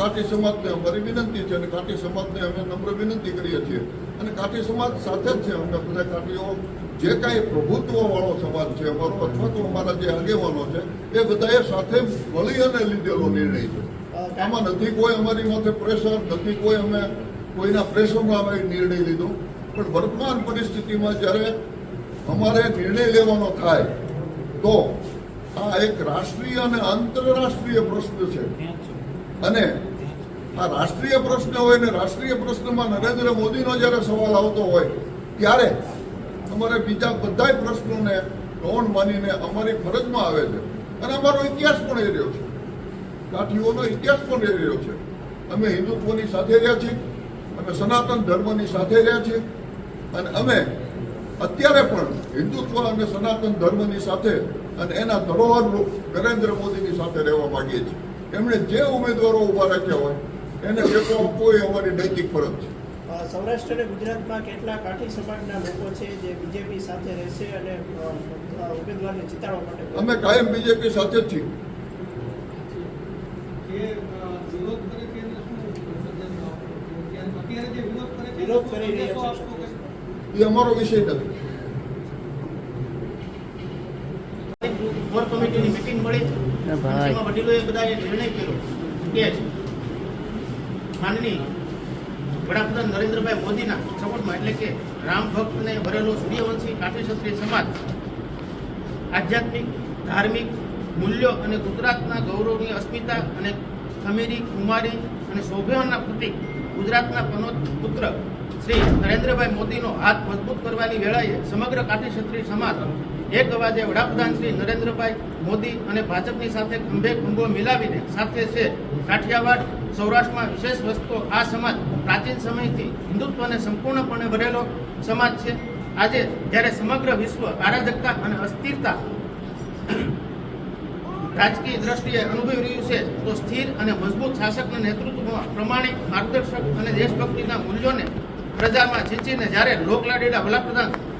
કાઠી સમાજને અમારી વિનંતી છે અને કાઠી સમાજને અમે નમ્ર વિનંતી કરીએ છીએ. અને કાઠી સમાજ સાથે જ છે અમે બધા કાઠીઓ. જે કાંઈ પ્રભુત્વવાળો સમાજ છે, અમારો અથવા તો અમારા જે આગેવાનો છે, એ બધાએ સાથે મળી અને લીધેલો નિર્ણય છે. આમાં નથી કોઈ અમારી માથે પ્રેશર નથી કોઈ અમે કોઈના પ્રેશરમાં અમે નિર્ણય લીધો. પણ વર્તમાન પરિસ્થિતિમાં જ્યારે અમારે નિર્ણય લેવાનો થાય, તો આ એક રાષ્ટ્રીય અને આંતરરાષ્ટ્રીય પ્રશ્ન છે. અને આ રાષ્ટ્રીય પ્રશ્ન હોય ને રાષ્ટ્રીય પ્રશ્નમાં નરેન્દ્ર મોદીનો જ્યારે સવાલ આવતો હોય, ત્યારે અમારે બીજા બધાય પ્રશ્નોને ગૌણ માનીને અમારી ફરજમાં આવે છે. અને અમારો ઇતિહાસ પણ એ રહ્યો છે. કાઠીઓનો ઇતિહાસ પણ એ રહ્યો છે. અમે હિન્દુત્વની સાથે રહ્યા છીએ, અમે સનાતન ધર્મની સાથે રહ્યા છીએ, અને અમે અત્યારે પણ હિન્દુત્વ અને સનાતન ધર્મની સાથે અને એના ધરોહર નરેન્દ્ર મોદીની સાથે રહેવા માગીએ છીએ. એમણે જે ઉમેદવારો ઊભા રાખ્યા હોય એને ટેકો આપવો એ અમારી નૈતિક ફરજ છે. સૌરાષ્ટ્ર અને ગુજરાતમાં કેટલા કાઠી સમાજના લોકો છે જે બીજેપી સાથે રહેશે અને ઉમેદવારને જીતાડવા માટે અમે કાયમ બીજેપી સાથે જ છીએ. એ અમારો વિષય નથી. કોર કમિટીની મીટિંગ મળી. ભાઈ. જેમાં વડીલોએ બધાએ નિર્ણય કર્યો. કે માનની વડાપ્રધાન નરેન્દ્રભાઈ મોદીના સપોર્ટમાં એટલે કે રામ ભક્તને ભરેલો સૂર્યવંશી કાઠી ક્ષત્રિય સમાજ, આધ્યાત્મિક, ધાર્મિક મૂલ્યો અને ગુજરાતના ગૌરવની અસ્મિતા અને ખમીરી, કુમારી અને સૌભાવના પ્રતિક ગુજરાતના પનોત પુત્ર શ્રી નરેન્દ્રભાઈ મોદીનો હાથ મજબૂત કરવાની વેળાએ સમગ્ર કાઠી ક્ષત્રિય સમાજ એક અવાજે વડાપ્રધાન શ્રી નરેન્દ્રભાઈ મોદી અને ભાજપની સાથે ખંભે ખંભો મિલાવીને સાથે છે કાઠિયાવાડ સૌરાષ્ટ્રમાં વિશેષ વસ્તુ, આ સમાજ પ્રાચીન સમયથી હિન્દુત્વને સંપૂર્ણપણે ભરેલો સમાજ છે. આજે જ્યારે સમગ્ર વિશ્વ અરાજકતા અને અસ્થિરતા રાજકીય દ્રષ્ટિએ અનુભવી રહ્યું છે, તો સ્થિર અને મજબૂત શાસકના નેતૃત્વમાં પ્રમાણિક માર્ગદર્શક અને દેશભક્તિના મૂલ્યોને પ્રજામાં છીંચીને જ્યારે લોકલાડીલા વડાપ્રધાન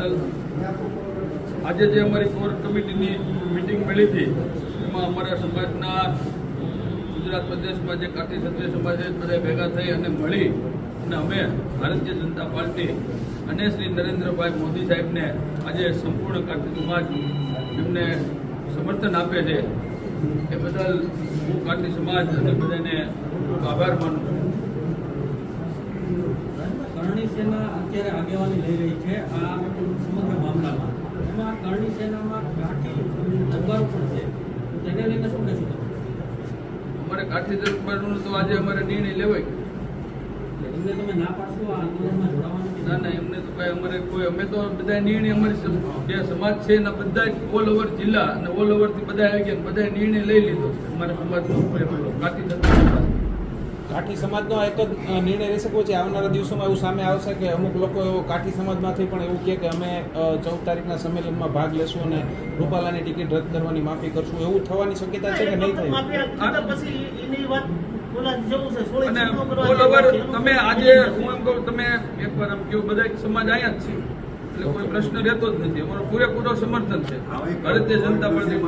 આજે જે અમારી કોર કમિટીની મિટિંગ મળી હતી, એમાં અમારા સમાજના ગુજરાત પ્રદેશમાં જે કાઠી ક્ષત્રિય સમાજ બધા ભેગા થઈ અને મળી અને અમે ભારતીય જનતા પાર્ટી અને શ્રી નરેન્દ્રભાઈ મોદી સાહેબને આજે સંપૂર્ણ કાઠી સમાજ એમને સમર્થન આપે છે. એ બદલ હું કાઠી સમાજ અને બધાને આભાર માનું છું. સેના અત્યારે આગેવાની લઈ રહી છે આ સમગ્ર મામલામાં. એમાં કરણી સેનામાં ઘાટી દરબારો પણ છે. તેને લઈને શું કહેશો અમારે કાઠી દરબારનું તો આજે અમારે નિર્ણય લેવાય. એમને તમે ના પાડશો આ આંદોલનમાં જોડાવાનું ના ના એમને તો કઈ અમારે કોઈ અમે તો બધા નિર્ણય અમારી જે સમાજ છે એના બધા ઓલ ઓવર જિલ્લા અને ઓલ ઓવરથી બધા આવી ગયા બધા નિર્ણય લઈ લીધો અમારા સમાજનો કાઠી દરબાર કાઠી સમાજનો એક જ નિર્ણય રહી શકો છે. આવનારા દિવસોમાં એવું સામે આવશે કે અમુક લોકો એવો કાઠી સમાજમાંથી પણ એવું કહે કે અમે ચૌદ તારીખના સંમેલનમાં ભાગ લેશું અને રૂપાલાની ટિકિટ રદ કરવાની માફી કરશું. એવું થવાની શક્યતા છે કે નહીં થાય પછી એની વાત. તમે આજે હું એમ કહું તમે એકવાર આમ કહ્યું બધા સમાજ અહીંયા જ છે. એટલે કોઈ પ્રશ્ન રહેતો જ નથી. અમારો પૂરેપૂરો સમર્થન છે. ભારતીય જનતા પાર્ટી